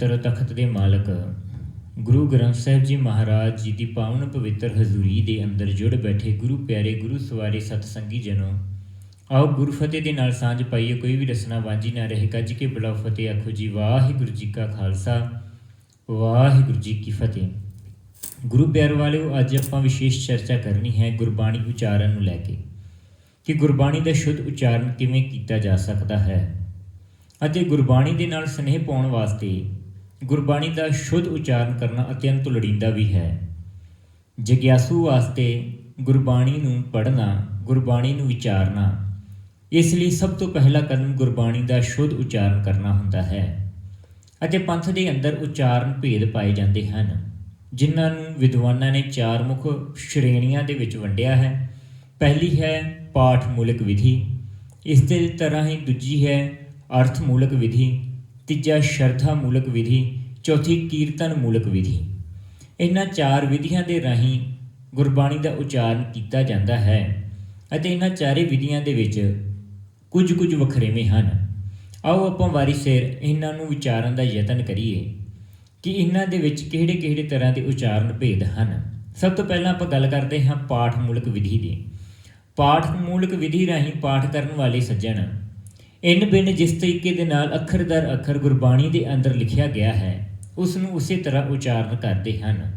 ਤਰ ਤਖਤ ਦੇ ਮਾਲਕ, ਗੁਰੂ ਗ੍ਰੰਥ ਸਾਹਿਬ ਜੀ ਮਹਾਰਾਜ ਜੀ ਦੀ ਪਾਵਨ ਪਵਿੱਤਰ ਹਜ਼ੂਰੀ ਦੇ ਅੰਦਰ ਜੁੜ ਬੈਠੇ ਗੁਰੂ ਪਿਆਰੇ, ਗੁਰੂ ਸਵਾਰੇ ਸਤਸੰਗੀ ਜਨੋ। ਆਓ ਗੁਰੂ ਫਤਿਹ ਦੇ ਨਾਲ ਸਾਂਝ ਪਾਈਏ, ਕੋਈ ਵੀ ਰਸਨਾ ਵਾਂਝੀ ਨਾ ਰਹੇ, ਕੱਜ ਕੇ ਬੁਲਾਓ ਫਤਿਹ, ਆਖੋ ਜੀ, ਵਾਹਿਗੁਰੂ ਜੀ ਕਾ ਖਾਲਸਾ, ਵਾਹਿਗੁਰੂ ਜੀ ਕੀ ਫਤਿਹ। ਗੁਰੂ ਪਿਆਰ ਵਾਲਿਓ, ਅੱਜ ਆਪਾਂ ਵਿਸ਼ੇਸ਼ ਚਰਚਾ ਕਰਨੀ ਹੈ ਗੁਰਬਾਣੀ ਉਚਾਰਨ ਨੂੰ ਲੈ ਕੇ, ਕਿ ਗੁਰਬਾਣੀ ਦਾ ਸ਼ੁੱਧ ਉਚਾਰਨ ਕਿਵੇਂ ਕੀਤਾ ਜਾ ਸਕਦਾ ਹੈ। ਅਤੇ ਗੁਰਬਾਣੀ ਦੇ ਨਾਲ ਸਨੇਹ ਪਾਉਣ ਵਾਸਤੇ ਗੁਰਬਾਣੀ ਦਾ ਸ਼ੁੱਧ ਉਚਾਰਨ ਕਰਨਾ ਅਤਿਅੰਤ ਲੋੜੀਂਦਾ ਵੀ ਹੈ। ਜਗਿਆਸੂ ਵਾਸਤੇ ਗੁਰਬਾਣੀ ਨੂੰ ਪੜ੍ਹਨਾ, ਗੁਰਬਾਣੀ ਨੂੰ ਵਿਚਾਰਨਾ, ਇਸ ਲਈ ਸਭ ਤੋਂ ਪਹਿਲਾ ਕਦਮ ਗੁਰਬਾਣੀ ਦਾ ਸ਼ੁੱਧ ਉਚਾਰਨ ਕਰਨਾ ਹੁੰਦਾ ਹੈ। ਅਤੇ ਪੰਥ ਦੇ ਅੰਦਰ ਉਚਾਰਨ ਭੇਦ ਪਾਏ ਜਾਂਦੇ ਹਨ, ਜਿਨ੍ਹਾਂ ਨੂੰ ਵਿਦਵਾਨਾਂ ਨੇ ਚਾਰ ਮੁੱਖ ਸ਼੍ਰੇਣੀਆਂ ਦੇ ਵਿੱਚ ਵੰਡਿਆ ਹੈ। ਪਹਿਲੀ ਹੈ ਪਾਠ ਮੂਲਕ ਵਿਧੀ, ਇਸ ਦੇ ਤਰ੍ਹਾਂ ਹੀ ਦੂਜੀ ਹੈ ਅਰਥ ਮੂਲਕ ਵਿਧੀ ਤੀਜਾ ਸ਼ਰਧਾ ਮੂਲਕ ਵਿਧੀ, ਚੌਥੀ ਕੀਰਤਨ ਮੂਲਕ ਵਿਧੀ। ਇਹਨਾਂ ਚਾਰ ਵਿਧੀਆਂ ਦੇ ਰਾਹੀਂ ਗੁਰਬਾਣੀ ਦਾ ਉਚਾਰਨ ਕੀਤਾ ਜਾਂਦਾ ਹੈ ਅਤੇ ਇਹਨਾਂ ਚਾਰੇ ਵਿਧੀਆਂ ਦੇ ਵਿੱਚ ਕੁਝ ਕੁਝ ਵਖਰੇਵੇਂ ਹਨ। ਆਓ ਆਪਾਂ ਵਾਰੀ ਸਿਰ ਇਹਨਾਂ ਨੂੰ ਵਿਚਾਰਨ ਦਾ ਯਤਨ ਕਰੀਏ ਕਿ ਇਹਨਾਂ ਦੇ ਵਿੱਚ ਕਿਹੜੇ-ਕਿਹੜੇ ਤਰ੍ਹਾਂ ਦੇ ਉਚਾਰਨ ਭੇਦ ਹਨ। ਸਭ ਤੋਂ ਪਹਿਲਾਂ ਆਪਾਂ ਗੱਲ ਕਰਦੇ ਹਾਂ ਪਾਠ ਮੂਲਕ ਵਿਧੀ ਦੀ। ਪਾਠ ਮੂਲਕ ਵਿਧੀ ਰਾਹੀਂ ਪਾਠ ਕਰਨ ਵਾਲੇ ਸੱਜਣ ਇਨ ਬਿਨ ਜਿਸ ਤਰੀਕੇ ਦੇ ਨਾਲ ਅੱਖਰ ਦਰ ਅੱਖਰ ਗੁਰਬਾਣੀ ਦੇ ਅੰਦਰ ਲਿਖਿਆ ਗਿਆ ਹੈ ਉਸ ਨੂੰ ਉਸੇ ਤਰ੍ਹਾਂ ਉਚਾਰਨ ਕਰਦੇ ਹਨ।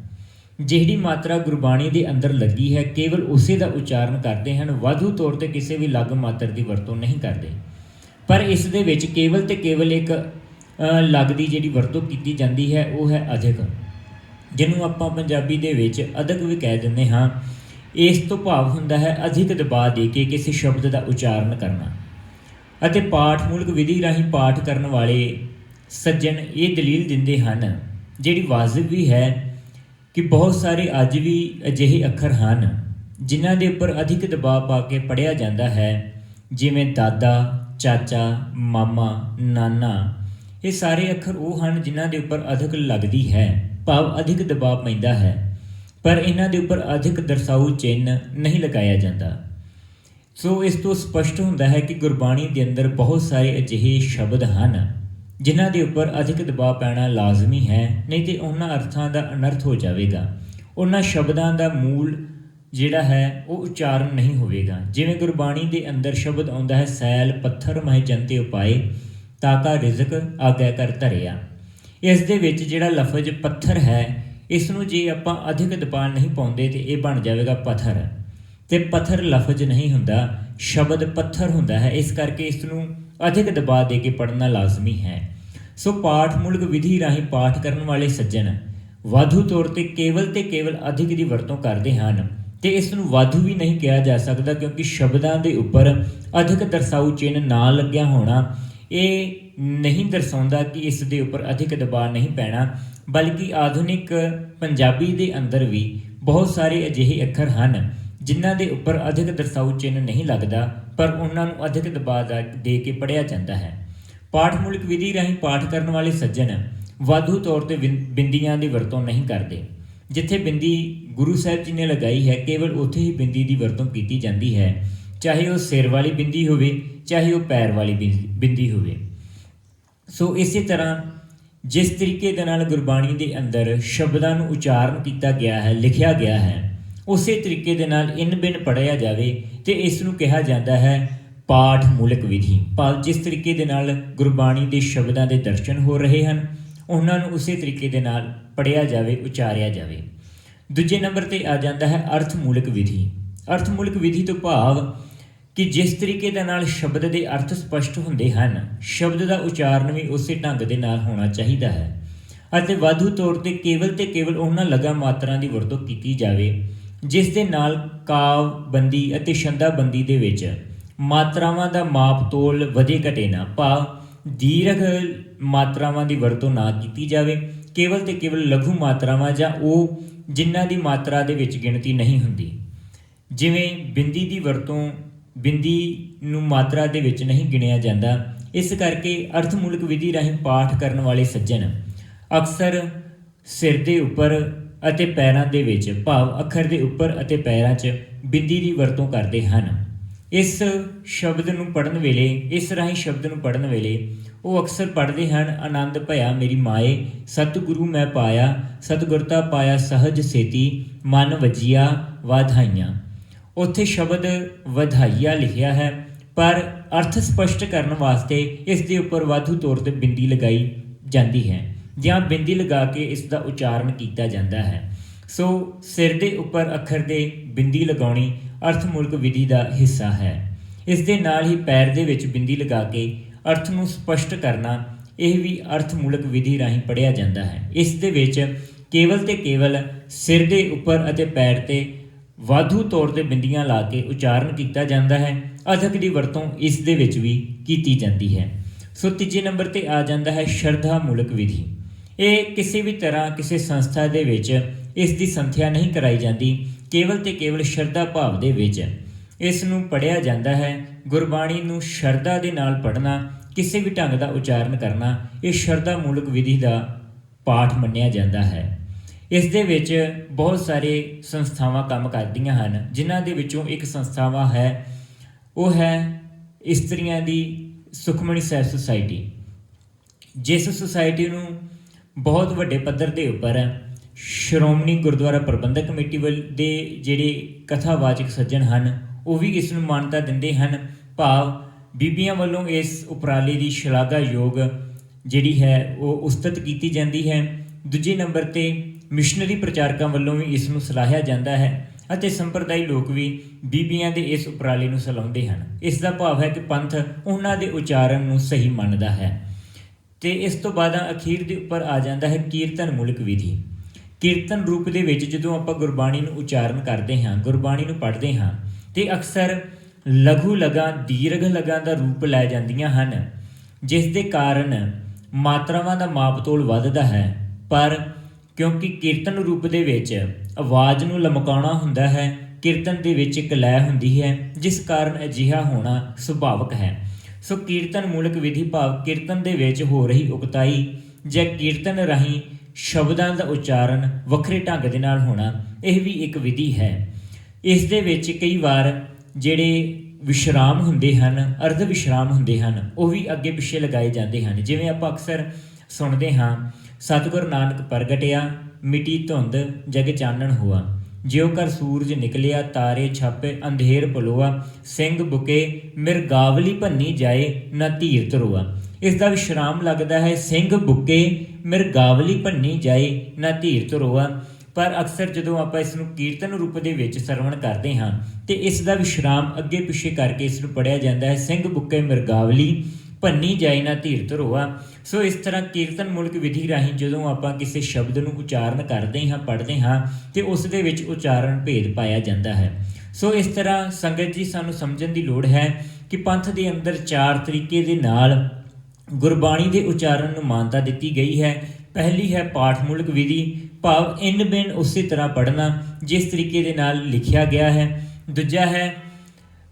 ਜਿਹੜੀ ਮਾਤਰਾ ਗੁਰਬਾਣੀ ਦੇ ਅੰਦਰ ਲੱਗੀ ਹੈ ਕੇਵਲ ਉਸੇ ਦਾ ਉਚਾਰਨ ਕਰਦੇ ਹਨ। ਵਾਧੂ ਤੌਰ ਤੇ ਕਿਸੇ ਵੀ ਲਗ ਮਾਤਰ ਦੀ ਵਰਤੋਂ ਨਹੀਂ ਕਰਦੇ। ਪਰ ਇਸ ਦੇ ਵਿੱਚ ਕੇਵਲ ਤੇ ਕੇਵਲ ਇੱਕ ਅ, ਲਗ ਦੀ ਜਿਹੜੀ ਵਰਤੋਂ ਕੀਤੀ ਜਾਂਦੀ ਹੈ ਉਹ ਹੈ ਅਧਿਕ ਜਿਹਨੂੰ ਆਪਾਂ ਪੰਜਾਬੀ ਦੇ ਵਿੱਚ ਅਧਿਕ ਵੀ ਕਹਿ ਦਿੰਦੇ ਹਾਂ। ਇਸ ਤੋਂ ਭਾਵ ਹੁੰਦਾ ਹੈ ਅਧਿਕ ਦਬਾਅ ਦੇ ਕੇ ਕਿਸੇ ਸ਼ਬਦ ਦਾ ਉਚਾਰਨ ਕਰਨਾ। ਅਤੇ ਪਾਠ ਮੂਲਕ ਵਿਧੀ ਰਾਹੀਂ ਪਾਠ ਕਰਨ ਵਾਲੇ ਸੱਜਣ ਇਹ ਦਲੀਲ ਦਿੰਦੇ ਹਨ, ਜਿਹੜੀ ਵਾਜਿਬ ਵੀ ਹੈ ਕਿ ਬਹੁਤ ਸਾਰੇ ਅੱਜ ਵੀ ਅਜਿਹੇ ਅੱਖਰ ਹਨ, ਜਿਨ੍ਹਾਂ ਦੇ ਉੱਪਰ ਅਧਿਕ ਦਬਾਅ ਪਾ ਕੇ ਪੜਿਆ ਜਾਂਦਾ ਹੈ, ਜਿਵੇਂ ਦਾਦਾ, ਚਾਚਾ, ਮਾਮਾ, ਨਾਨਾ। ਇਹ ਸਾਰੇ ਅੱਖਰ ਉਹ ਹਨ ਜਿਨ੍ਹਾਂ ਦੇ ਉੱਪਰ ਅਧਿਕ ਲੱਗਦੀ ਹੈ, ਭਾਵ ਅਧਿਕ ਦਬਾਅ ਪੈਂਦਾ ਹੈ, ਪਰ ਇਹਨਾਂ ਦੇ ਉੱਪਰ ਅਧਿਕ ਦਰਸਾਊ ਚਿੰਨ੍ਹ ਨਹੀਂ ਲਗਾਇਆ ਜਾਂਦਾ। ਸੋ ਇਸ ਤੋਂ ਸਪਸ਼ਟ ਹੁੰਦਾ ਹੈ ਕਿ ਗੁਰਬਾਣੀ ਦੇ ਅੰਦਰ ਬਹੁਤ ਸਾਰੇ ਅਜਿਹੇ ਸ਼ਬਦ ਹਨ, ਜਿਨ੍ਹਾਂ ਦੇ ਉੱਪਰ ਅਧਿਕ ਦਬਾਅ ਪੈਣਾ ਲਾਜ਼ਮੀ ਹੈ, ਨਹੀਂ ਤੇ ਉਹਨਾਂ ਅਰਥਾਂ ਦਾ ਅਨਰਥ ਹੋ ਜਾਵੇਗਾ। ਉਹਨਾਂ ਸ਼ਬਦਾਂ ਦਾ ਮੂਲ ਜਿਹੜਾ ਹੈ, ਉਹ ਉਚਾਰਨ ਨਹੀਂ ਹੋਵੇਗਾ। ਜਿਵੇਂ ਗੁਰਬਾਣੀ ਦੇ ਅੰਦਰ ਸ਼ਬਦ ਆਉਂਦਾ ਹੈ, ਸੈਲ, ਪੱਥਰ, ਮਹਿ ਜੰਤੇ ਉਪਾਏ ਤਾਕਾ ਰਿਜ਼ਕ ਆਗਿਆ ਕਰ ਧਰਿਆ। ਇਸ ਦੇ ਵਿੱਚ ਜਿਹੜਾ ਲਫ਼ਜ਼ ਪੱਥਰ ਹੈ, ਇਸ ਨੂੰ ਜੇ ਆਪਾਂ ਅਧਿਕ ਦਬਾਅ ਨਹੀਂ ਪਾਉਂਦੇ ਤੇ ਇਹ ਬਣ ਜਾਵੇਗਾ ਪੱਥਰ। ਤੇ ਪੱਥਰ ਲਫ਼ਜ਼ ਨਹੀਂ ਹੁੰਦਾ, ਸ਼ਬਦ ਪੱਥਰ ਹੁੰਦਾ ਹੈ। ਇਸ ਕਰਕੇ ਇਸ ਨੂੰ ਅਧਿਕ ਦਬਾਅ ਦੇ ਕੇ ਪੜ੍ਹਨਾ ਲਾਜ਼ਮੀ ਹੈ। ਸੋ ਪਾਠ ਮੂਲਕ ਵਿਧੀ ਰਾਹੀਂ ਪਾਠ ਕਰਨ ਵਾਲੇ ਸੱਜਣ, ਵਾਧੂ ਤੌਰ ਤੇ ਕੇਵਲ ਤੇ ਕੇਵਲ ਅਧਿਕ ਦੀ ਵਰਤੋਂ ਕਰਦੇ ਹਨ ਤੇ ਇਸ ਨੂੰ ਵਾਧੂ ਵੀ ਨਹੀਂ ਕਿਹਾ ਜਾ ਸਕਦਾ ਕਿਉਂਕਿ ਸ਼ਬਦਾਂ ਦੇ ਉੱਪਰ ਅਧਿਕ ਦਰਸਾਊ ਚਿੰਨ੍ਹ ਨਾ ਲੱਗਿਆ ਹੋਣਾ, ਇਹ ਨਹੀਂ ਦਰਸਾਉਂਦਾ ਕਿ ਇਸ ਦੇ ਉੱਪਰ ਅਧਿਕ ਦਬਾਅ ਨਹੀਂ ਪੈਣਾ, ਬਲਕਿ ਆਧੁਨਿਕ ਪੰਜਾਬੀ ਦੇ ਅੰਦਰ ਵੀ ਬਹੁਤ ਸਾਰੇ ਅਜਿਹੇ ਅੱਖਰ ਹਨ ਜਿਨ੍ਹਾਂ ਦੇ ਉੱਪਰ ਅਧਿਕ ਦਰਸਾਊ ਚਿੰਨ੍ਹ ਨਹੀਂ ਲੱਗਦਾ, ਪਰ ਉਹਨਾਂ ਨੂੰ ਅਧਿਕ ਦਬਾਅ ਦਾ- ਦੇ ਕੇ ਪੜਿਆ ਜਾਂਦਾ ਹੈ। ਪਾਠ ਮੂਲਕ ਵਿਧੀ ਰਾਹੀਂ ਪਾਠ ਕਰਨ ਵਾਲੇ ਸੱਜਣ ਵਾਧੂ ਤੌਰ ਤੇ ਬਿੰ- ਬਿੰਦੀਆਂ ਦੀ ਵਰਤੋਂ ਨਹੀਂ ਕਰਦੇ। ਜਿੱਥੇ ਬਿੰਦੀ ਗੁਰੂ ਸਾਹਿਬ ਜੀ ਨੇ ਲਗਾਈ ਹੈ, ਕੇਵਲ ਉੱਥੇ ਹੀ ਬਿੰਦੀ ਦੀ ਵਰਤੋਂ ਕੀਤੀ ਜਾਂਦੀ ਹੈ। ਚਾਹੇ ਉਹ ਸਿਰ ਵਾਲੀ ਬਿੰਦੀ ਹੋਵੇ, ਚਾਹੇ ਉਹ ਪੈਰ ਵਾਲੀ ਬਿੰਦੀ- ਬਿੰਦੀ ਹੋਵੇ। ਸੋ ਇਸੇ ਤਰ੍ਹਾਂ ਜਿਸ ਤਰੀਕੇ ਦੇ ਨਾਲ ਗੁਰਬਾਣੀ ਦੇ ਅੰਦਰ ਸ਼ਬਦਾਂ ਨੂੰ ਉਚਾਰਨ ਕੀਤਾ ਗਿਆ ਹੈ, ਲਿਖਿਆ ਗਿਆ ਹੈ ਉਸੇ ਤਰੀਕੇ ਦੇ ਨਾਲ ਇਨ ਬਿਨ ਪੜਿਆ ਜਾਵੇ ਤੇ ਇਸ ਨੂੰ ਕਿਹਾ ਜਾਂਦਾ ਹੈ ਪਾਠ ਮੂਲਕ ਵਿਧੀ। ਭਾਵ ਜਿਸ ਤਰੀਕੇ ਦੇ ਨਾਲ ਗੁਰਬਾਣੀ ਦੇ ਸ਼ਬਦਾਂ ਦੇ ਦਰਸ਼ਨ ਹੋ ਰਹੇ ਹਨ, ਉਹਨਾਂ ਨੂੰ ਉਸੇ ਤਰੀਕੇ ਦੇ ਨਾਲ ਪੜਿਆ ਜਾਵੇ, ਉਚਾਰਿਆ ਜਾਵੇ। ਦੂਜੇ ਨੰਬਰ ਤੇ ਆ ਜਾਂਦਾ ਹੈ ਅਰਥ ਮੂਲਕ ਵਿਧੀ। ਅਰਥ ਮੂਲਕ ਵਿਧੀ ਤੋਂ ਭਾਵ ਕਿ ਜਿਸ ਤਰੀਕੇ ਦੇ ਨਾਲ ਸ਼ਬਦ ਦੇ ਅਰਥ ਸਪਸ਼ਟ ਹੁੰਦੇ ਹਨ, ਸ਼ਬਦ ਦਾ ਉਚਾਰਨ ਵੀ ਉਸੇ ਢੰਗ ਦੇ ਨਾਲ ਹੋਣਾ ਚਾਹੀਦਾ ਹੈ ਅਤੇ ਵਾਧੂ ਤੌਰ ਤੇ ਕੇਵਲ ਤੇ ਕੇਵਲ ਉਹਨਾਂ ਲਗਾ ਮਾਤਰਾ ਦੀ ਵਰਤੋਂ ਕੀਤੀ ਜਾਵੇ ਜਿਸ ਦੇ ਨਾਲ ਕਾਵਬੰਦੀ ਅਤੇ ਛੰਦਾ ਬੰਦੀ ਦੇ ਵਿੱਚ ਮਾਤਰਾਵਾਂ ਦਾ ਮਾਪ ਤੋਲ ਵਧੇ ਘਟੇ ਨਾ, ਭਾਵ ਦੀਰਘ ਮਾਤਰਾਵਾਂ ਦੀ ਵਰਤੋਂ ਨਾ ਕੀਤੀ ਜਾਵੇ, ਕੇਵਲ ਤੇ ਕੇਵਲ ਲਘੂ ਮਾਤਰਾਵਾਂ ਜਾਂ ਉਹ ਜਿਨ੍ਹਾਂ ਦੀ ਮਾਤਰਾ ਦੇ ਵਿੱਚ ਗਿਣਤੀ ਨਹੀਂ ਹੁੰਦੀ। ਜਿਵੇਂ ਬਿੰਦੀ ਦੀ ਵਰਤੋਂ ਬਿੰਦੀ ਨੂੰ ਮਾਤਰਾ ਦੇ ਵਿੱਚ ਨਹੀਂ ਗਿਣਿਆ ਜਾਂਦਾ, ਇਸ ਕਰਕੇ ਅਰਥਮੂਲਕ ਵਿਧੀ ਰਾਹੀਂ ਪਾਠ ਕਰਨ ਵਾਲੇ ਸੱਜਣ ਅਕਸਰ ਸਿਰ ਦੇ ਉੱਪਰ ਅਤੇ ਪੈਰਾਂ ਦੇ ਵਿੱਚ ਭਾਵ ਅੱਖਰ ਦੇ ਉੱਪਰ ਅਤੇ ਪੈਰਾਂ 'ਚ ਬਿੰਦੀ ਦੀ ਵਰਤੋਂ ਕਰਦੇ ਹਨ। ਇਸ ਸ਼ਬਦ ਨੂੰ ਪੜਨ ਵੇਲੇ, ਇਸ ਰਾਹੀਂ ਸ਼ਬਦ ਨੂੰ ਪੜਨ ਵੇਲੇ ਉਹ ਅਕਸਰ ਪੜ੍ਹਦੇ ਹਨ, ਆਨੰਦ ਭਇਆ ਮੇਰੀ ਮਾਏ, ਸਤਿਗੁਰੂ ਮੈਂ ਪਾਇਆ, ਸਤਿਗੁਰਤਾ ਪਾਇਆ ਸਹਜ ਸੇਤੀ, ਮਨ ਵਜੀਆ ਵਾਧਾਈਆਂ। ਉੱਥੇ ਸ਼ਬਦ ਵਧਾਈਆ ਲਿਖਿਆ ਹੈ, ਪਰ ਅਰਥ ਸਪਸ਼ਟ ਕਰਨ ਵਾਸਤੇ ਇਸ ਦੇ ਉੱਪਰ ਵਾਧੂ ਤੌਰ ਤੇ ਬਿੰਦੀ ਲਗਾਈ ਜਾਂਦੀ ਹੈ। ਜਾਂ ਬਿੰਦੀ ਲਗਾ ਕੇ ਇਸ ਦਾ ਉਚਾਰਨ ਕੀਤਾ ਜਾਂਦਾ ਹੈ। ਸੋ ਸਿਰ ਦੇ ਉੱਪਰ ਅੱਖਰ ਦੇ ਬਿੰਦੀ ਲਗਾਉਣੀ ਅਰਥਮੂਲਕ ਵਿਧੀ ਦਾ ਹਿੱਸਾ ਹੈ। ਇਸ ਦੇ ਨਾਲ ਹੀ ਪੈਰ ਦੇ ਵਿੱਚ ਬਿੰਦੀ ਲਗਾ ਕੇ ਅਰਥ ਨੂੰ ਸਪਸ਼ਟ ਕਰਨਾ ਇਹ ਵੀ ਅਰਥਮੂਲਕ ਵਿਧੀ ਰਾਹੀਂ ਪੜਿਆ ਜਾਂਦਾ ਹੈ। ਇਸ ਦੇ ਵਿੱਚ ਕੇਵਲ ਤੇ ਕੇਵਲ ਸਿਰ ਦੇ ਉੱਪਰ ਅਤੇ ਪੈਰ ਤੇ ਵਾਧੂ ਤੌਰ ਤੇ ਬਿੰਦੀਆਂ ਲਾ ਕੇ ਉਚਾਰਨ ਕੀਤਾ ਜਾਂਦਾ ਹੈ। ਅਧਕ ਦੀ ਵਰਤੋਂ ਇਸ ਦੇ ਵਿੱਚ ਵੀ ਕੀਤੀ ਜਾਂਦੀ ਹੈ। ਸੋ ਤੀਜੇ ਨੰਬਰ ਤੇ ਆ ਜਾਂਦਾ ਹੈ ਸ਼ਰਧਾ ਮੂਲਕ ਵਿਧੀ। ਇਹ ਕਿਸੇ ਵੀ ਤਰ੍ਹਾਂ ਕਿਸੇ ਸੰਸਥਾ ਦੇ ਵਿੱਚ ਇਸ ਦੀ ਸੰਥਿਆ ਨਹੀਂ ਕਰਾਈ ਜਾਂਦੀ, ਕੇਵਲ ਤੇ ਕੇਵਲ ਸ਼ਰਧਾ ਭਾਵ ਦੇ ਵਿੱਚ। ਇਸ ਨੂੰ ਪੜਿਆ ਜਾਂਦਾ ਹੈ, ਗੁਰਬਾਣੀ ਨੂੰ ਸ਼ਰਧਾ ਦੇ ਨਾਲ ਪੜਨਾ ਕਿਸੇ ਵੀ ਢੰਗ ਦਾ ਉਚਾਰਨ ਕਰਨਾ, ਇਹ ਸ਼ਰਧਾ ਮੂਲਕ ਵਿਧੀ ਦਾ ਪਾਠ ਮੰਨਿਆ ਜਾਂਦਾ ਹੈ। ਇਸ ਦੇ ਵਿੱਚ ਬਹੁਤ ਸਾਰੇ ਸੰਸਥਾਵਾਂ ਕੰਮ ਕਰਦੀਆਂ ਹਨ, ਜਿਨ੍ਹਾਂ ਦੇ ਵਿੱਚੋਂ ਇੱਕ ਸੰਸਥਾਵਾ ਹੈ, ਉਹ ਹੈ ਇਸਤਰੀਆਂ ਦੀ ਸੁਖਮਣੀ ਸਾਹਿਬ ਸੁਸਾਇਟੀ। ਜਿਸ ਸੁਸਾਇਟੀ ਨੂੰ ਬਹੁਤ ਵੱਡੇ ਪੱਧਰ ਦੇ ਉੱਪਰ ਸ਼੍ਰੋਮਣੀ ਗੁਰਦੁਆਰਾ ਪ੍ਰਬੰਧਕ ਕਮੇਟੀ ਵੱਲ ਦੇ ਜਿਹੜੇ ਕਥਾਵਾਚਕ ਸੱਜਣ ਹਨ, ਉਹ ਵੀ ਇਸ ਨੂੰ ਮਾਨਤਾ ਦਿੰਦੇ ਹਨ। ਭਾਵ ਬੀਬੀਆਂ ਵੱਲੋਂ ਇਸ ਉਪਰਾਲੇ ਦੀ ਸ਼ਲਾਘਾਯੋਗ ਜਿਹੜੀ ਹੈ, ਉਹ ਉਸਤਤ ਕੀਤੀ ਜਾਂਦੀ ਹੈ। ਦੂਜੇ ਨੰਬਰ ਤੇ ਮਿਸ਼ਨਰੀ ਪ੍ਰਚਾਰਕਾਂ ਵੱਲੋਂ ਵੀ ਇਸ ਨੂੰ ਸਲਾਹਿਆ ਜਾਂਦਾ ਹੈ ਅਤੇ ਸੰਪਰਦਾਇ ਲੋਕ ਵੀ ਬੀਬੀਆਂ ਦੇ ਇਸ ਉਪਰਾਲੇ ਨੂੰ ਸਲਾਹੁੰਦੇ ਹਨ। ਇਸ ਦਾ ਭਾਵ ਹੈ ਕਿ ਪੰਥ ਉਹਨਾਂ ਦੇ ਉਚਾਰਨ ਨੂੰ ਸਹੀ ਮੰਨਦਾ ਹੈ। ਤੇ ਇਸ ਤੋਂ ਬਾਅਦ ਅਖੀਰ ਦੇ ਉੱਪਰ ਆ ਜਾਂਦਾ ਹੈ ਕੀਰਤਨ ਮੂਲਕ ਵਿਧੀ। ਕੀਰਤਨ ਰੂਪ ਦੇ ਵਿੱਚ ਜਦੋਂ ਆਪਾਂ ਗੁਰਬਾਣੀ ਨੂੰ ਉਚਾਰਨ ਕਰਦੇ ਹਾਂ, ਗੁਰਬਾਣੀ ਨੂੰ ਪੜ੍ਹਦੇ ਹਾਂ, ਤੇ ਅਕਸਰ ਲਘੂ ਲਗਾ, ਦੀਰਘ ਲਗਾ ਦਾ ਰੂਪ ਲੈ ਜਾਂਦੀਆਂ ਹਨ, ਜਿਸ ਦੇ ਕਾਰਨ ਮਾਤਰਾਵਾਂ ਦਾ ਮਾਪਤੋਲ ਵੱਧਦਾ ਹੈ। ਪਰ ਕਿਉਂਕਿ ਕੀਰਤਨ ਰੂਪ ਦੇ ਵਿੱਚ ਆਵਾਜ਼ ਨੂੰ ਲਮਕਾਉਣਾ ਹੁੰਦਾ ਹੈ, ਕੀਰਤਨ ਦੇ ਵਿੱਚ ਇੱਕ ਲੈ ਹੁੰਦੀ ਹੈ, ਜਿਸ ਕਾਰਨ ਅਜਿਹਾ ਹੋਣਾ ਸੁਭਾਵਕ ਹੈ। ਸੋ ਕੀਰਤਨ ਮੂਲਕ ਵਿਧੀ ਭਾਵ ਕੀਰਤਨ ਦੇ ਵਿੱਚ ਹੋ ਰਹੀ ਉਕਤਾਈ ਜਾਂ ਕੀਰਤਨ ਰਾਹੀਂ ਸ਼ਬਦਾਂ ਦਾ ਉਚਾਰਨ ਵੱਖਰੇ ਢੰਗ ਦੇ ਨਾਲ ਹੋਣਾ, ਇਹ ਵੀ ਇੱਕ ਵਿਧੀ ਹੈ। ਇਸ ਦੇ ਵਿੱਚ ਕਈ ਵਾਰ ਜਿਹੜੇ ਵਿਸ਼ਰਾਮ ਹੁੰਦੇ ਹਨ, ਅਰਧ ਵਿਸ਼ਰਾਮ ਹੁੰਦੇ ਹਨ, ਉਹ ਵੀ ਅੱਗੇ ਪਿੱਛੇ ਲਗਾਏ ਜਾਂਦੇ ਹਨ। ਜਿਵੇਂ ਆਪਾਂ ਅਕਸਰ ਸੁਣਦੇ ਹਾਂ, ਸਤਿਗੁਰ ਨਾਨਕ ਪ੍ਰਗਟਿਆ, ਮਿਟੀ ਧੁੰਦ, ਜਗ ਚਾਨਣ ਹੋਆ। ਜਿਉ ਕਰ ਸੂਰਜ ਨਿਕਲਿਆ, ਤਾਰੇ ਛਾਪੇ, ਅੰਧੇਰ ਭਲੋਆ, ਸਿੰਘ ਬੁਕੇ, ਮਿਰਗਾਵਲੀ ਭੰਨੀ ਜਾਏ, ਨਾ ਧੀਰ ਧਰੋਆ। ਇਸ ਦਾ ਵਿਸ਼ਰਾਮ ਲੱਗਦਾ ਹੈ, ਸਿੰਘ ਬੁਕੇ, ਮਿਰਗਾਵਲੀ ਭੰਨੀ ਜਾਏ, ਨਾ ਧੀਰ ਧਰੋਆ। ਪਰ ਅਕਸਰ ਜਦੋਂ ਆਪਾਂ ਇਸ ਨੂੰ ਕੀਰਤਨ ਰੂਪ ਦੇ ਵਿੱਚ ਸਰਵਣ ਕਰਦੇ ਹਾਂ, ਤੇ ਇਸ ਦਾ ਵਿਸ਼ਰਾਮ ਅੱਗੇ ਪਿੱਛੇ ਕਰਕੇ ਇਸ ਨੂੰ ਪੜਿਆ ਜਾਂਦਾ ਹੈ, ਸਿੰਘ ਬੁੱਕੇ, ਮਿਰਗਾਵਲੀ। ਭੰਨੀ ਜਾਏ ਨਾ ਧੀਰ ਧਰੋਆ ਸੋ ਇਸ ਤਰ੍ਹਾਂ ਕੀਰਤਨ ਮੁਲਕ ਵਿਧੀ ਰਾਹੀਂ ਜਦੋਂ ਆਪਾਂ ਕਿਸੇ ਸ਼ਬਦ ਨੂੰ ਉਚਾਰਨ ਕਰਦੇ ਹਾਂ, ਪੜ੍ਹਦੇ ਹਾਂ, ਤੇ ਉਸ ਦੇ ਵਿੱਚ ਉਚਾਰਨ ਭੇਦ ਪਾਇਆ ਜਾਂਦਾ ਹੈ। ਸੋ ਇਸ ਤਰ੍ਹਾਂ ਸੰਗਤ ਜੀ ਸਾਨੂੰ ਸਮਝਣ ਦੀ ਲੋੜ ਹੈ ਕਿ ਪੰਥ ਦੇ ਅੰਦਰ ਚਾਰ ਤਰੀਕੇ ਦੇ ਨਾਲ ਗੁਰਬਾਣੀ ਦੇ ਉਚਾਰਨ ਨੂੰ ਮਾਨਤਾ ਦਿੱਤੀ ਗਈ ਹੈ। ਪਹਿਲੀ ਹੈ ਪਾਠ ਪਾਠਮੂਲਕ ਵਿਧੀ। ਭਾਵ ਇਨ ਬਿਨ ਉਸੇ ਤਰ੍ਹਾਂ ਪੜ੍ਹਨਾ, ਜਿਸ ਤਰੀਕੇ ਦੇ ਨਾਲ ਲਿਖਿਆ ਗਿਆ ਹੈ। ਦੂਜਾ ਹੈ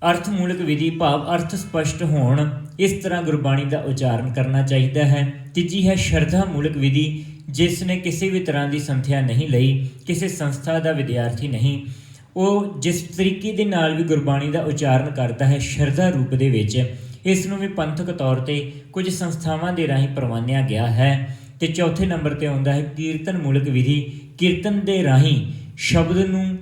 ਅਰਥ ਮੂਲਕ ਵਿਧੀ ਭਾਵ ਅਰਥ ਸਪਸ਼ਟ ਹੋਣ, ਇਸ ਤਰ੍ਹਾਂ ਗੁਰਬਾਣੀ ਦਾ ਉਚਾਰਨ ਕਰਨਾ ਚਾਹੀਦਾ ਹੈ। ਤੀਜੀ ਹੈ ਸ਼ਰਧਾ ਮੂਲਕ ਵਿਧੀ, ਜਿਸ ਨੇ ਕਿਸੇ ਵੀ ਤਰ੍ਹਾਂ ਦੀ ਸੰਥਿਆ ਨਹੀਂ ਲਈ, ਕਿਸੇ ਸੰਸਥਾ ਦਾ ਵਿਦਿਆਰਥੀ ਨਹੀਂ। ਉਹ ਜਿਸ ਤਰੀਕੇ ਦੇ ਨਾਲ ਵੀ ਗੁਰਬਾਣੀ ਦਾ ਉਚਾਰਨ ਕਰਦਾ ਹੈ, ਸ਼ਰਧਾ ਰੂਪ ਦੇ ਵਿੱਚ, ਇਸ ਨੂੰ ਵੀ ਪੰਥਕ ਤੌਰ ਤੇ ਕੁਝ ਸੰਸਥਾਵਾਂ ਦੇ ਰਾਹੀਂ ਪ੍ਰਵਾਨਿਆ ਗਿਆ ਹੈ। ਤੇ ਚੌਥੇ ਨੰਬਰ ਤੇ ਆਉਂਦਾ ਹੈ ਕੀਰਤਨ ਮੂਲਕ ਵਿਧੀ, ਕੀਰਤਨ ਦੇ ਰਾਹੀਂ ਸ਼ਬਦ ਨੂੰ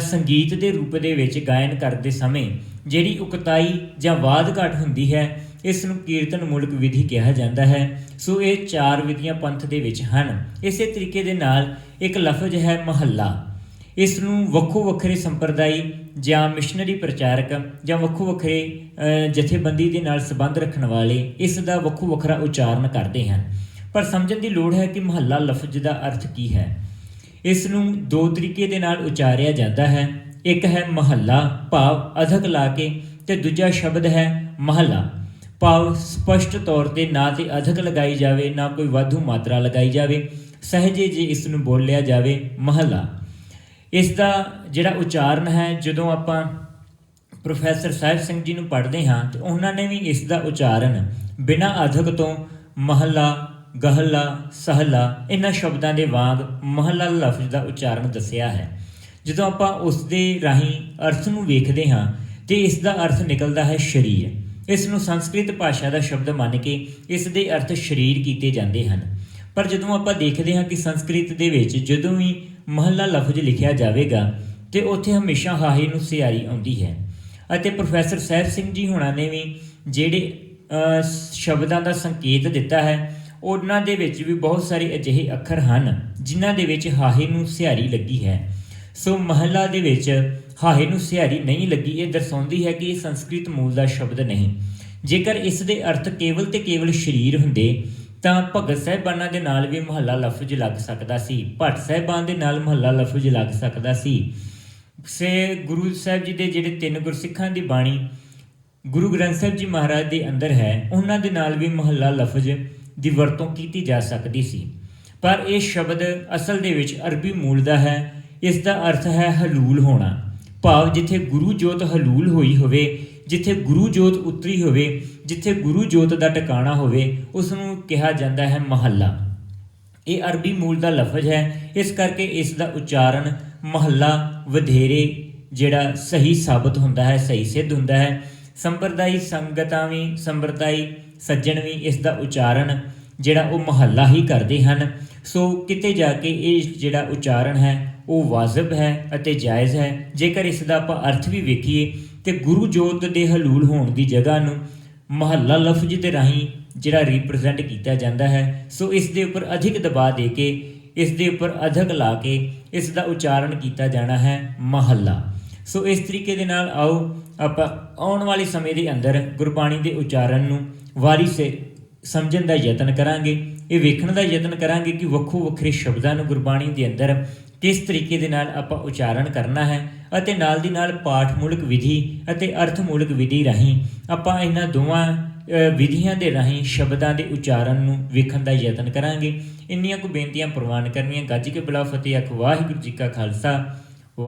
ਸੰਗੀਤ ਦੇ ਰੂਪ ਦੇ ਵਿੱਚ ਗਾਇਨ ਕਰਦੇ ਸਮੇਂ ਜਿਹੜੀ ਉਕਤਾਈ ਜਾਂ ਵਾਦ ਘਾਟ ਹੁੰਦੀ ਹੈ ਇਸ ਨੂੰ ਕੀਰਤਨ ਮੂਲਕ ਵਿਧੀ ਕਿਹਾ ਜਾਂਦਾ ਹੈ। ਸੋ ਇਹ ਚਾਰ ਵਿਧੀਆਂ ਪੰਥ ਦੇ ਵਿੱਚ ਹਨ। ਇਸੇ ਤਰੀਕੇ ਦੇ ਨਾਲ ਇੱਕ ਲਫ਼ਜ਼ ਹੈ ਮਹੱਲਾ। ਇਸ ਨੂੰ ਵੱਖੋ ਵੱਖਰੇ ਸੰਪਰਦਾਇ ਜਾਂ ਮਿਸ਼ਨਰੀ ਪ੍ਰਚਾਰਕ ਜਾਂ ਵੱਖੋ ਵੱਖਰੇ ਜਥੇਬੰਦੀ ਦੇ ਨਾਲ ਸੰਬੰਧ ਰੱਖਣ ਵਾਲੇ ਇਸ ਦਾ ਵੱਖੋ ਵੱਖਰਾ ਉਚਾਰਨ ਕਰਦੇ ਹਨ। ਪਰ ਸਮਝਣ ਦੀ ਲੋੜ ਹੈ ਕਿ ਮਹੱਲਾ ਲਫ਼ਜ਼ ਦਾ ਅਰਥ ਕੀ ਹੈ। ਇਸ ਨੂੰ ਦੋ ਤਰੀਕੇ ਦੇ ਨਾਲ ਉਚਾਰਿਆ ਜਾਂਦਾ ਹੈ। ਇੱਕ ਹੈ ਮਹੱਲਾ, ਭਾਵ ਅਧਕ ਲਾ ਕੇ ਤੇ ਦੂਜਾ ਸ਼ਬਦ ਹੈ ਮਹੱਲਾ। ਭਾਵ ਸਪਸ਼ਟ ਤੌਰ ਤੇ ਨਾ ਤੇ ਅਧਕ ਲਗਾਈ ਜਾਵੇ, ਨਾ ਕੋਈ ਵਾਧੂ ਮਾਤਰਾ ਲਗਾਈ ਜਾਵੇ, ਸਹਜੇ ਜੇ ਇਸ ਨੂੰ ਬੋਲਿਆ ਜਾਵੇ ਮਹੱਲਾ। ਇਸ ਦਾ ਜਿਹੜਾ ਉਚਾਰਨ ਹੈ, ਜਦੋਂ ਆਪਾਂ ਪ੍ਰੋਫੈਸਰ ਸਾਹਿਬ ਸਿੰਘ ਜੀ ਨੂੰ ਪੜ੍ਹਦੇ ਹਾਂ, ਤੇ ਉਹਨਾਂ ਨੇ ਵੀ ਇਸ ਦਾ ਉਚਾਰਨ ਬਿਨਾਂ ਅਧਕ ਤੋਂ ਮਹੱਲਾ ਗਹਲਾ, ਸਹਲਾ ਇਹਨਾਂ ਸ਼ਬਦਾਂ ਦੇ ਵਾਂਗ ਮਹੱਲਾ ਲਫ਼ਜ਼ ਦਾ ਉਚਾਰਨ ਦੱਸਿਆ ਹੈ। ਜਦੋਂ ਆਪਾਂ ਉਸ ਦੇ ਰਾਹੀਂ ਅਰਥ ਨੂੰ ਵੇਖਦੇ ਹਾਂ, ਤੇ ਇਸ ਦਾ ਅਰਥ ਨਿਕਲਦਾ ਹੈ ਸ਼ਰੀਰ। ਇਸ ਨੂੰ ਸੰਸਕ੍ਰਿਤ ਭਾਸ਼ਾ ਦਾ ਸ਼ਬਦ ਮੰਨ ਕੇ ਇਸ ਦੇ ਅਰਥ ਸਰੀਰ ਕੀਤੇ ਜਾਂਦੇ ਹਨ। ਪਰ ਜਦੋਂ ਆਪਾਂ ਦੇਖਦੇ ਹਾਂ ਕਿ ਸੰਸਕ੍ਰਿਤ ਦੇ ਵਿੱਚ ਜਦੋਂ ਵੀ ਮਹੱਲਾ ਲਫ਼ਜ਼ ਲਿਖਿਆ ਜਾਵੇਗਾ, ਤੇ ਉੱਥੇ ਹਮੇਸ਼ਾ ਹਾਹੇ ਨੂੰ ਸਿਆਰੀ ਆਉਂਦੀ ਹੈ। ਅਤੇ ਪ੍ਰੋਫੈਸਰ ਸਾਹਿਬ ਸਿੰਘ ਜੀ ਹੁਣਾਂ ਨੇ ਵੀ ਜਿਹੜੇ ਸ਼ਬਦਾਂ ਦਾ ਸੰਕੇਤ ਦਿੱਤਾ ਹੈ ਉਹਨਾਂ ਦੇ ਵਿੱਚ ਵੀ ਬਹੁਤ ਸਾਰੇ ਅਜਿਹੇ ਅੱਖਰ ਹਨ, ਜਿਨ੍ਹਾਂ ਦੇ ਵਿੱਚ ਹਾਹੇ ਨੂੰ ਸਿਆਰੀ ਲੱਗੀ ਹੈ। ਸੋ ਮਹੱਲਾ ਦੇ ਵਿੱਚ ਹਾਹੇ ਨੂੰ ਸਿਆਰੀ ਨਹੀਂ ਲੱਗੀ, ਇਹ ਦਰਸਾਉਂਦੀ ਹੈ ਕਿ ਇਹ ਸੰਸਕ੍ਰਿਤ ਮੂਲ ਦਾ ਸ਼ਬਦ ਨਹੀਂ। ਜੇਕਰ ਇਸ ਦੇ ਅਰਥ ਕੇਵਲ ਤੇ ਕੇਵਲ ਸਰੀਰ ਹੁੰਦੇ, ਤਾਂ ਭਗਤ ਸਾਹਿਬਾਨਾਂ ਦੇ ਨਾਲ ਵੀ ਮਹੱਲਾ ਲਫ਼ਜ਼ ਲੱਗ ਸਕਦਾ ਸੀ, ਭੱਟ ਸਾਹਿਬਾਨ ਦੇ ਨਾਲ ਮਹੱਲਾ ਲਫ਼ਜ਼ ਲੱਗ ਸਕਦਾ ਸੀ। ਸੇ ਗੁਰੂ ਸਾਹਿਬ ਜੀ ਦੇ ਜਿਹੜੇ ਤਿੰਨ ਗੁਰਸਿੱਖਾਂ ਦੀ ਬਾਣੀ ਗੁਰੂ ਗ੍ਰੰਥ ਸਾਹਿਬ ਜੀ ਮਹਾਰਾਜ ਦੇ ਅੰਦਰ ਹੈ, ਉਹਨਾਂ ਦੇ ਨਾਲ ਵੀ ਮਹੱਲਾ ਲਫ਼ਜ਼ ਦੀ ਵਰਤੋਂ ਕੀਤੀ ਜਾ ਸਕਦੀ ਸੀ। ਪਰ ਇਹ ਸ਼ਬਦ ਅਸਲ ਦੇ ਵਿੱਚ ਅਰਬੀ ਮੂਲ ਦਾ ਹੈ। ਇਸ ਦਾ ਅਰਥ ਹੈ ਹਲੂਲ ਹੋਣਾ। ਭਾਵ ਜਿੱਥੇ ਗੁਰੂ ਜੋਤ ਹਲੂਲ ਹੋਈ ਹੋਵੇ, ਜਿੱਥੇ ਗੁਰੂ ਜੋਤ ਉਤਰੀ ਹੋਵੇ, ਜਿੱਥੇ ਗੁਰੂ ਜੋਤ ਦਾ ਟਿਕਾਣਾ ਹੋਵੇ ਉਸ ਨੂੰ ਕਿਹਾ ਜਾਂਦਾ ਹੈ ਮਹੱਲਾ। ਇਹ ਅਰਬੀ ਮੂਲ ਦਾ ਲਫ਼ਜ਼ ਹੈ। ਇਸ ਕਰਕੇ ਇਸ ਦਾ ਉਚਾਰਨ ਮਹੱਲਾ ਵਧੇਰੇ ਜਿਹੜਾ ਸਹੀ ਸਾਬਤ ਹੁੰਦਾ ਹੈ, ਸਹੀ ਸਿੱਧ ਹੁੰਦਾ ਹੈ। ਸੰਪਰਦਾਈ ਸੰਗਤਾਂ ਵੀ, ਸੰਪਰਦਾਈ ਸੱਜਣ ਵੀ ਇਸ ਦਾ ਉਚਾਰਨ ਜਿਹੜਾ ਉਹ ਮਹੱਲਾ ਹੀ ਕਰਦੇ ਹਨ। ਸੋ ਕਿਤੇ ਜਾ ਕੇ ਇਹ ਜਿਹੜਾ ਉਚਾਰਨ ਹੈ, ਉਹ ਵਾਜਬ ਹੈ ਅਤੇ ਜਾਇਜ਼ ਹੈ। ਜੇਕਰ ਇਸ ਦਾ ਆਪਾਂ ਅਰਥ ਵੀ ਵੇਖੀਏ, ਤੇ ਗੁਰੂ ਜੋਤ ਦੇ ਹਲੂਲ ਹੋਣ ਦੀ ਜਗ੍ਹਾ ਨੂੰ ਮਹੱਲਾ ਲਫ਼ਜ਼ ਦੇ ਰਾਹੀਂ ਜਿਹੜਾ ਰਿਪਰੈਜ਼ੈਂਟ ਕੀਤਾ ਜਾਂਦਾ ਹੈ। ਸੋ ਇਸ ਦੇ ਉੱਪਰ ਅਧਿਕ ਦਬਾਅ ਦੇ ਕੇ, ਇਸ ਦੇ ਉੱਪਰ ਅਧਿਕ ਲਾ ਕੇ ਇਸ ਦਾ ਉਚਾਰਨ ਕੀਤਾ ਜਾਣਾ ਹੈ ਮਹੱਲਾ। ਸੋ ਇਸ ਤਰੀਕੇ ਦੇ ਨਾਲ ਆਓ, ਆਪਾਂ ਆਉਣ ਵਾਲੇ ਸਮੇਂ ਦੇ ਅੰਦਰ ਗੁਰਬਾਣੀ ਦੇ ਉਚਾਰਨ ਨੂੰ ਵਾਰੀ ਸੇ ਸਮਝਣ ਦਾ ਯਤਨ ਕਰਾਂਗੇ, ਇਹ ਵੇਖਣ ਦਾ ਯਤਨ ਕਰਾਂਗੇ ਕਿ ਵੱਖੋ ਵੱਖਰੇ ਸ਼ਬਦਾਂ ਨੂੰ ਗੁਰਬਾਣੀ ਦੇ ਅੰਦਰ ਕਿਸ ਤਰੀਕੇ ਦੇ ਨਾਲ ਆਪਾਂ ਉਚਾਰਨ ਕਰਨਾ ਹੈ ਅਤੇ ਨਾਲ ਦੀ ਨਾਲ ਪਾਠ ਮੂਲਕ ਵਿਧੀ ਅਤੇ ਅਰਥ ਮੂਲਕ ਵਿਧੀ ਰਾਹੀਂ ਆਪਾਂ ਇਹਨਾਂ ਦੋਵਾਂ ਵਿਧੀਆਂ ਦੇ ਰਾਹੀਂ ਸ਼ਬਦਾਂ ਦੇ ਉਚਾਰਨ ਨੂੰ ਵੇਖਣ ਦਾ ਯਤਨ ਕਰਾਂਗੇ। ਇੰਨੀਆਂ ਕੁ ਬੇਨਤੀਆਂ ਪ੍ਰਵਾਨ ਕਰਨੀਆਂ। ਗੱਜ ਕੇ ਬਲਾ ਫਤਿਹ ਅਖ ਵਾਹਿਗੁਰੂ ਜੀ ਕਾ ਖਾਲਸਾ।